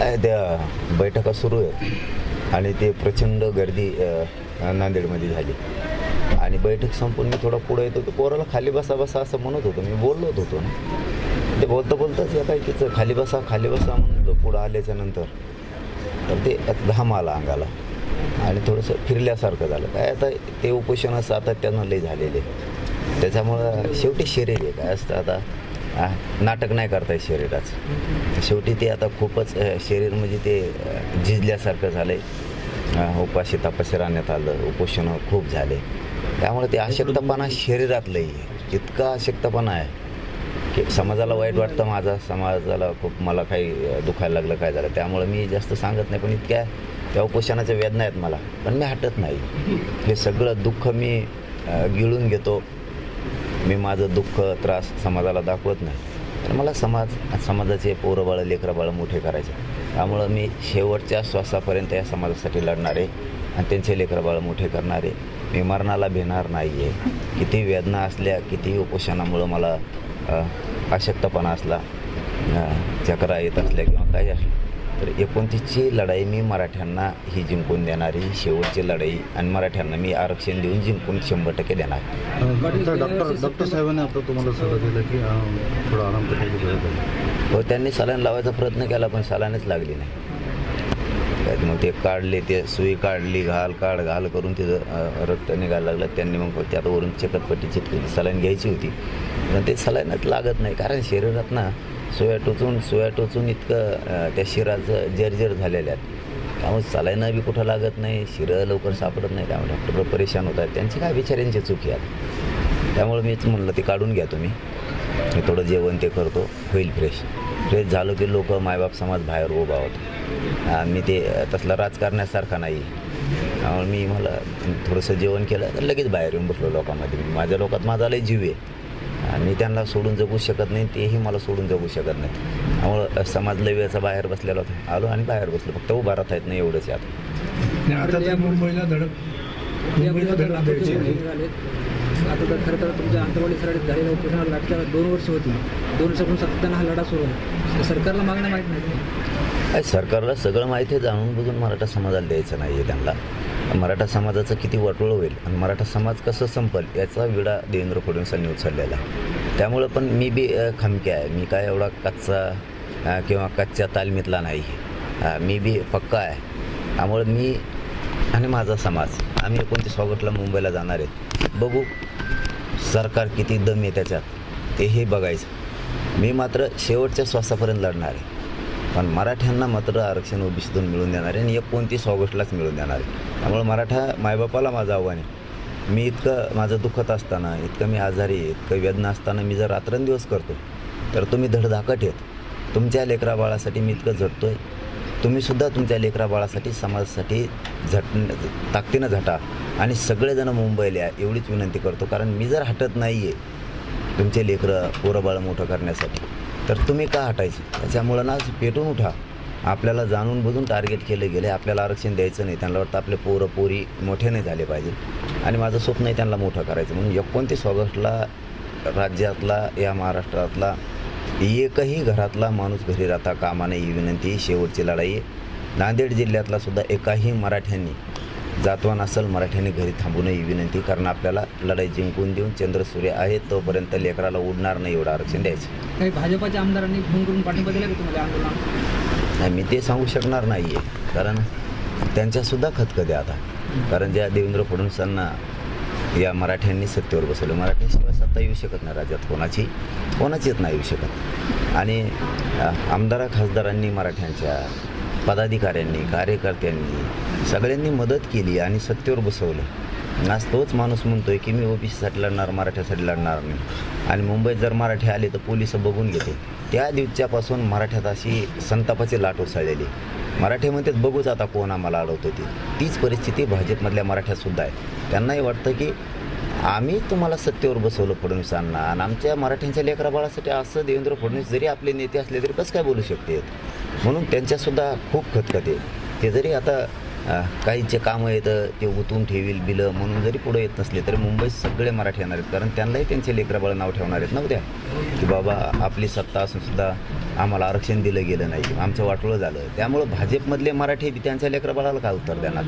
त्या बैठका सुरू आहेत. आणि ते प्रचंड गर्दी नांदेडमध्ये झाली. आणि बैठक संपून मी थोडा पुढे येतो. की पोराला खाली बसा बसा असं म्हणत होतो. मी बोललोच होतो ना. ते बोलता बोलताच या काय तिचं खाली बसा खाली बसा म्हणतो पुढं आल्याच्यानंतर. तर ते घाम आला अंगाला. आणि थोडंसं फिरल्यासारखं झालं. काय आता ते उपोषण सातत्यानं लय झालेले. त्याच्यामुळं शेवटी शरीर आहे. काय असतं आता? नाटक नाही करता येत शरीराचं. शेवटी ते आता खूपच शरीर म्हणजे ते झिजल्यासारखं झालं आहे उपाशी तपाशी राहण्यात आलं उपोषण खूप झाले. त्यामुळे ते अशक्तपणा शरीरातलंही आहे. इतका अशक्तपणा आहे की समाजाला वाईट वाटतं माझा समाजाला खूप मला काही दुखायला लागलं काय झालं त्यामुळं मी जास्त सांगत नाही पण इतक्या त्या उपोषणाच्या वेदना आहेत मला. पण मी हटत नाही. हे सगळं दुःख मी गिळून घेतो. मी माझं दुःख त्रास समाजाला दाखवत नाही. तर मला समाज समाजाचे पोरं बाळं लेकरं बाळं मोठे करायचे. त्यामुळं मी शेवटच्या श्वासापर्यंत या समाजासाठी लढणारे आणि त्यांचे लेकरं बाळं मोठे करणारे. मी मरणाला भिणार नाही आहे किती वेदना असल्या किती उपोषणामुळं मला अशक्तपणा असला चक्रा येत असल्या किंवा काही असलं तर एकोणतीसची लढाई मी मराठ्यांना ही जिंकून देणारी शेवटची लढाई आणि मराठ्यांना मी आरक्षण देऊन जिंकून शंभर टक्के देणार. डॉक्टर डॉक्टर साहेबांनी आता तुम्हाला सल्ला दिला की थोडा आराम हो त्यांनी सलाईन लावायचा प्रयत्न केला पण सलाईनच लागली नाही. त्यात मग ते काढले ते सुई काढली घाल काढ घाल करून तिथं रक्त निघायला लागलं. त्यांनी मग त्यात वरून चिकटपट्टी चिटकेली सलाईन घ्यायची होती. पण ते सलाईनच लागत नाही. कारण शरीरात ना सोया टोचून सोया टोचून इतकं त्या शिराचं जर्जर झालेल्या आहेत. त्यामुळे सलाईनं बी कुठं लागत नाही. शिरं लवकर सापडत नाही. त्यामुळे डॉक्टर परेशान होत आहेत त्यांची काय बिचाऱ्यांची चुकी आहेत त्यामुळे मीच म्हणलं ते काढून घ्या तुम्ही. मी थोडं जेवण ते करतो होईल फ्रेश फ्रेश झालो की लोक मायबाप समाज बाहेर उभा होतो. मी ते तसला राजकारण्यासारखा नाही. त्यामुळे मी मला थोडंसं जेवण केलं तर लगेच बाहेर येऊन बसलो लोकांमध्ये. माझ्या लोकात माझा लय जीव आहे. आणि मी त्यांना सोडून जगू शकत नाही तेही मला सोडून जगू शकत नाही त्यामुळं समाज लय वेळचा बाहेर बसलेला होता. आलो आणि बाहेर बसलो. फक्त उभा राहता येत नाही एवढंच आहे आता. धडक मुंबईला धडक आता तर खरं तर तुमच्या आंतरवाडी सराडीत झालेल्या उपोषणाला लागच्या दोन वर्ष होती. दोन वर्षापासून सातत्यानं हा लढा सुरू आहे. सरकारला मागण्या माहीत नाही काय सरकारला सगळं माहिती आहे जाणून बुजून मराठा समाजाला द्यायचं नाही आहे त्यांना. मराठा समाजाचं किती वाटोळ होईल आणि मराठा समाज कसं संपल याचा विडा देवेंद्र फडणवीसांनी उचललेला. त्यामुळं पण मी बी खमके आहे. मी काय एवढा कच्चा किंवा कच्च्या तालमीतला नाही. मी बी पक्का आहे. त्यामुळं मी आणि माझा समाज आम्ही एकोणतीस ऑगस्टला मुंबईला जाणार आहे. बघू. सरकार किती दम आहे त्याच्यात तेही बघायचं. मी मात्र शेवटच्या श्वासापर्यंत लढणार आहे. पण मराठ्यांना मात्र आरक्षण ओबीसीतून मिळून देणार आहे आणि एकोणतीस ऑगस्टलाच मिळून देणार आहे. त्यामुळे मराठा मायबापाला माझं आव्हान आहे. मी इतकं माझं दुखत असताना इतकं मी आजारी आहे इतकं वेदना असताना मी जर रात्रंदिवस करतो तर तुम्ही धडधाकट आहेत. तुमच्या लेकरा बाळासाठी मी इतकं झटतो आहे तुम्हीसुद्धा तुमच्या लेकरा बाळासाठी समाजासाठी झट ताकदीनं झटा. आणि सगळेजण मुंबईला या एवढीच विनंती करतो. कारण मी जर हटत नाही आहे तुमचे लेकरं पोरंबाळ मोठं करण्यासाठी तर तुम्ही का हटायचे? त्याच्यामुळं ना पेटून उठा. आपल्याला जाणून बुजून टार्गेट केलं गेले. आपल्याला आरक्षण द्यायचं नाही. त्यांना वाटतं आपले पोरं पोरी मोठे नाही झाले पाहिजे. आणि माझं स्वप्न आहे त्यांना मोठं करायचं. म्हणून एकोणतीस ऑगस्टला राज्यातला या महाराष्ट्रातला एकही घरातला माणूस घरी राहता कामा नये ही विनंती ही शेवटची लढाई आहे. नांदेड जिल्ह्यातला सुद्धा एकाही मराठ्यांनी जातवान असेल मराठ्यांनी घरी थांबू नये ही विनंती कारण आपल्याला लढाई जिंकून देऊन चंद्रसूर्य आहे तोपर्यंत लेकराला उडणार नाही एवढं आरक्षण द्यायचं. काही भाजपाच्या आमदारांनी फोन करून पाठिंबा दिला की तुम्हाला आंदोलन नाही मी ते सांगू शकणार नाही आहे कारण त्यांच्यासुद्धा खतखते आता. कारण ज्या देवेंद्र फडणवीसांना या मराठ्यांनी सत्तेवर बसवलं. मराठ्यांशिवाय सत्ता येऊ शकत नाही राज्यात कोणाची. कोणाचीच नाही येऊ शकत. आणि आमदारा आमदार खासदारांनी मराठ्यांच्या पदाधिकाऱ्यांनी कार्यकर्त्यांनी सगळ्यांनी मदत केली आणि सत्तेवर बसवलं. आज तोच माणूस म्हणतोय की मी ओबीसीसाठी लढणार मराठ्यासाठी लढणार नाही. आणि मुंबईत जर मराठी आले तर पोलीस बघून घेते. त्या दिवसापासून मराठ्यात अशी संतापाची लाट उसळलेली. मराठी म्हणतात बघूच आता कोण आम्हाला अडवतो ती. तीच परिस्थिती भाजपमधल्या मराठ्यातसुद्धा आहे. त्यांनाही वाटतं की आम्ही तुम्हाला सत्तेवर बसवलं फडणवीसांना. आणि आमच्या मराठ्यांच्या लेकरा बाळासाठी असं देवेंद्र फडणवीस जरी आपले नेते असले तरी कसं काय बोलू शकते? म्हणून त्यांच्यासुद्धा खूप खतखते. ते जरी आता अ, काहीचे कामं येतं ते उतून ठेवील बिलं म्हणून जरी पुढे येत नसले तरी मुंबईत सगळे मराठी येणार आहेत. कारण त्यांनाही त्यांचे लेकराबाळ नाव ठेवणार आहेत ना उद्या? की बाबा आपली सत्ता असून सुद्धा आम्हाला आरक्षण दिलं गेलं नाही. आमचं वाटोळं झालं. त्यामुळं भाजपमधले मराठी त्यांच्या लेकराबाळाला काय उत्तर देणार?